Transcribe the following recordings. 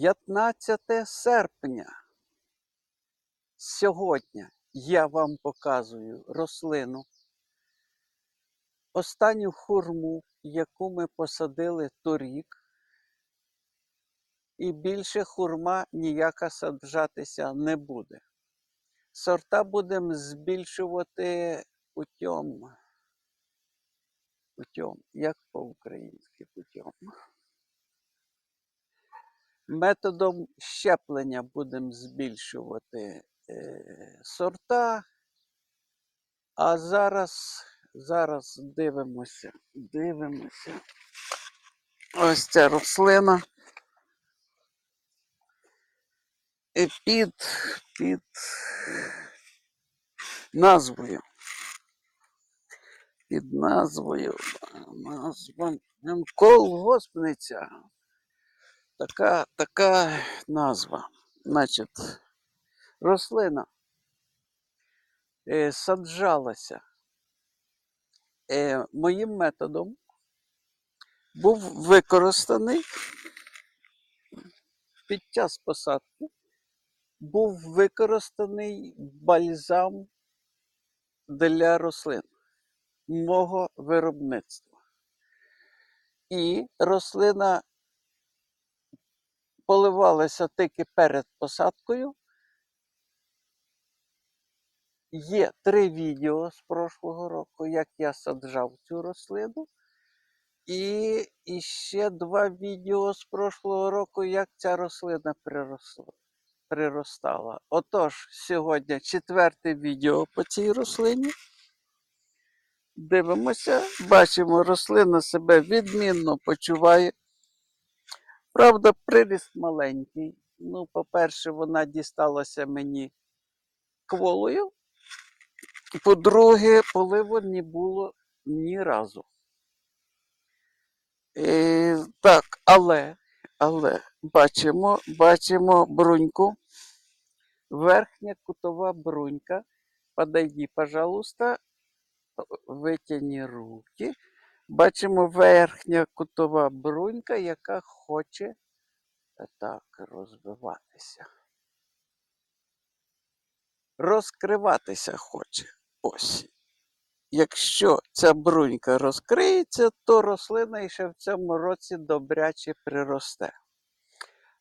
15 серпня. Сьогодні я вам показую рослину. Останню хурму, яку ми посадили торік. І більше хурма ніяка саджатися не буде. Сорта будемо збільшувати путем. Путем. Як по-українськи путем? Методом щеплення будемо збільшувати е, сорта. А зараз, зараз дивимося, дивимося. Ось ця рослина. І під, під назвою. Під назвою. Назва колгоспниця. Така, така назва. Значить, рослина е, саджалася е, моїм методом, був використаний під час посадки, був використаний бальзам для рослин мого виробництва. І рослина поливалася тільки перед посадкою. Є три відео з прошлого року, як я саджав цю рослину. І, і ще два відео з прошлого року, як ця рослина приросла, приростала. Отож, сьогодні четверте відео по цій рослині. Дивимося, бачимо, рослина себе відмінно почуває. Правда, приріст маленький. Ну, по-перше, вона дісталася мені кволою. По-друге, поливу не було ні разу. Е, так, але, але бачимо, бачимо бруньку. Верхня кутова брунька. Подойди, пожалуйста, витягні руки. Бачимо верхня кутова брунька, яка хоче так розвиватися. Розкриватися хоче. Ось. Якщо ця брунька розкриється, то рослина ще в цьому році добряче приросте.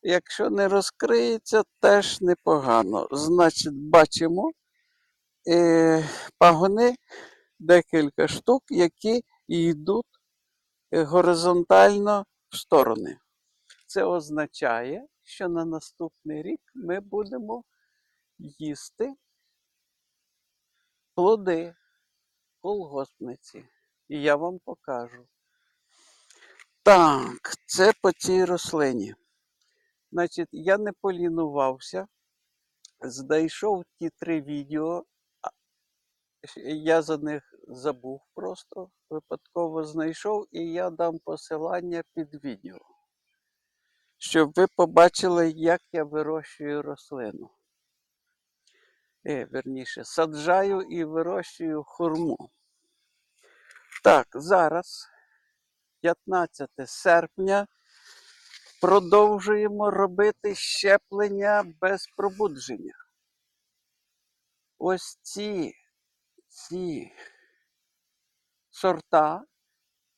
Якщо не розкриється, теж непогано. Значить, бачимо е, пагони, декілька штук, які йдуть е, горизонтально в сторони. Це означає, що на наступний рік ми будемо їсти плоди колгоспниці. І я вам покажу. Так, це по цій рослині. Значить, я не полінувався, знайшов ті три відео. Я за них забув просто, випадково знайшов, і я дам посилання під відео, щоб ви побачили, як я вирощую рослину. Е, верніше, саджаю і вирощую хурму. Так, зараз, 15 серпня, продовжуємо робити щеплення без пробудження. Ось ці, ці сорта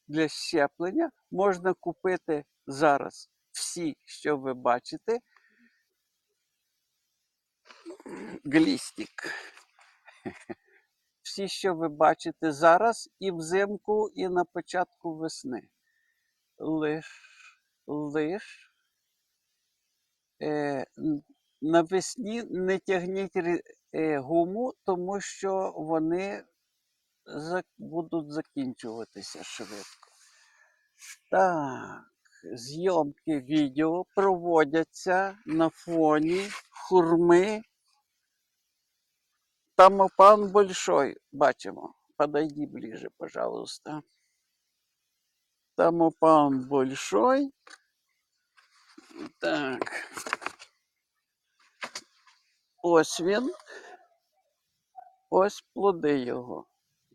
для щеплення можна купити зараз всі, що ви бачите. Глістик. Всі, що ви бачите зараз, і взимку, і на початку весни. Лиш, лиш е, навесні не тягніть е, гуму, тому що вони будуть закінчуватися швидко. Так, зйомки відео проводяться на фоні хурми. Там опан большой, бачимо. Подойди ближе, пожалуйста. Там опан большой. Так. Ось він. Ось плоди його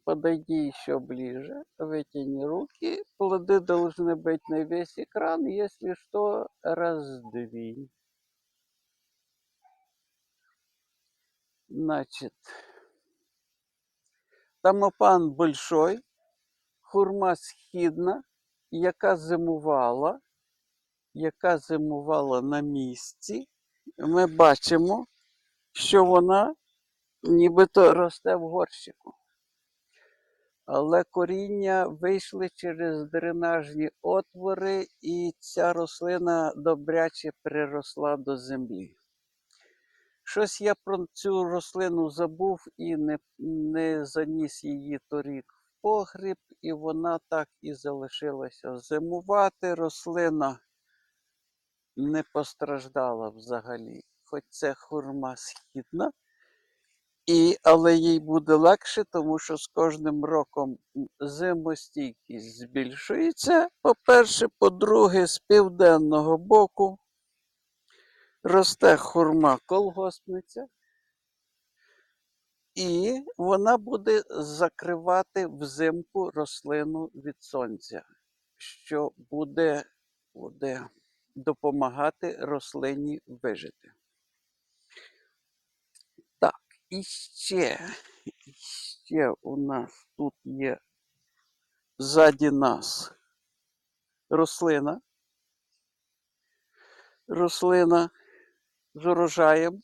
Подойди еще ближе, вытяни руки. Плоды должны быть на весь экран. Если что, раздвинь. Значит, тамопан большой, хурма східна, яка зимувала, яка зимувала на місці. Ми бачимо, що вона нібито росте в горщику. Але коріння вийшли через дренажні отвори, і ця рослина добряче приросла до землі. Щось я про цю рослину забув і не, не заніс її торік в погріб, і вона так і залишилася зимувати. Рослина не постраждала взагалі, хоч це хурма східна. І, але їй буде легше, тому що з кожним роком зимостійкість збільшується. По-перше, по-друге, з південного боку росте хурма колгоспниця, і вона буде закривати взимку рослину від сонця, що буде, буде допомагати рослині вижити. І ще, у нас тут є ззаді нас рослина. Рослина з урожаєм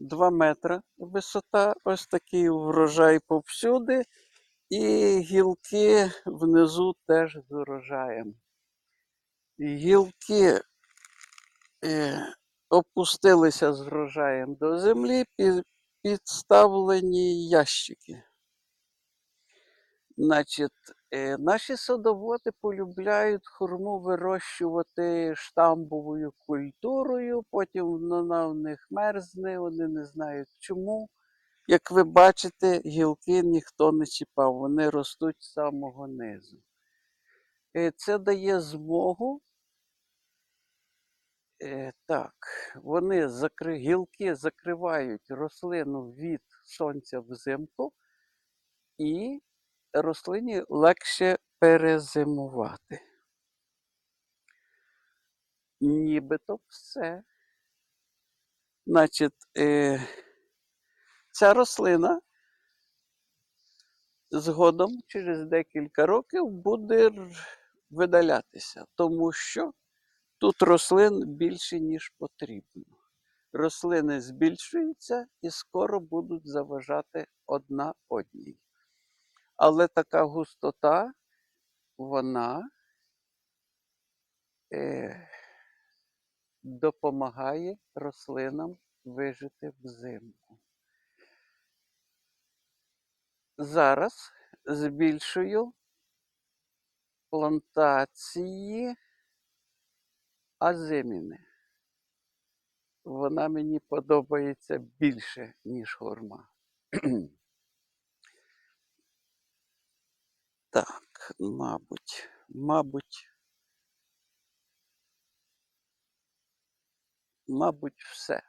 2 метри висота, ось такий врожай повсюди, і гілки внизу теж з урожаєм. Гілки е, опустилися з врожаєм до землі, підставлені ящики. Значить, е, наші садоводи полюбляють хурму вирощувати штамбовою культурою, потім вона в них мерзне, вони не знають чому. Як ви бачите, гілки ніхто не чіпав, вони ростуть з самого низу. Е, Це дає змогу. Е, так, вони закри... гілки закривають рослину від сонця взимку, і рослині легше перезимувати. Нібито все. Значить, е, ця рослина згодом через декілька років буде видалятися, тому що тут рослин більше, ніж потрібно. Рослини збільшуються і скоро будуть заважати одна одній. Але така густота, вона е, допомагає рослинам вижити взимку. Зараз збільшую плантації азиміни. Вона мені подобається більше, ніж горма. Так, мабуть, мабуть. Мабуть, все.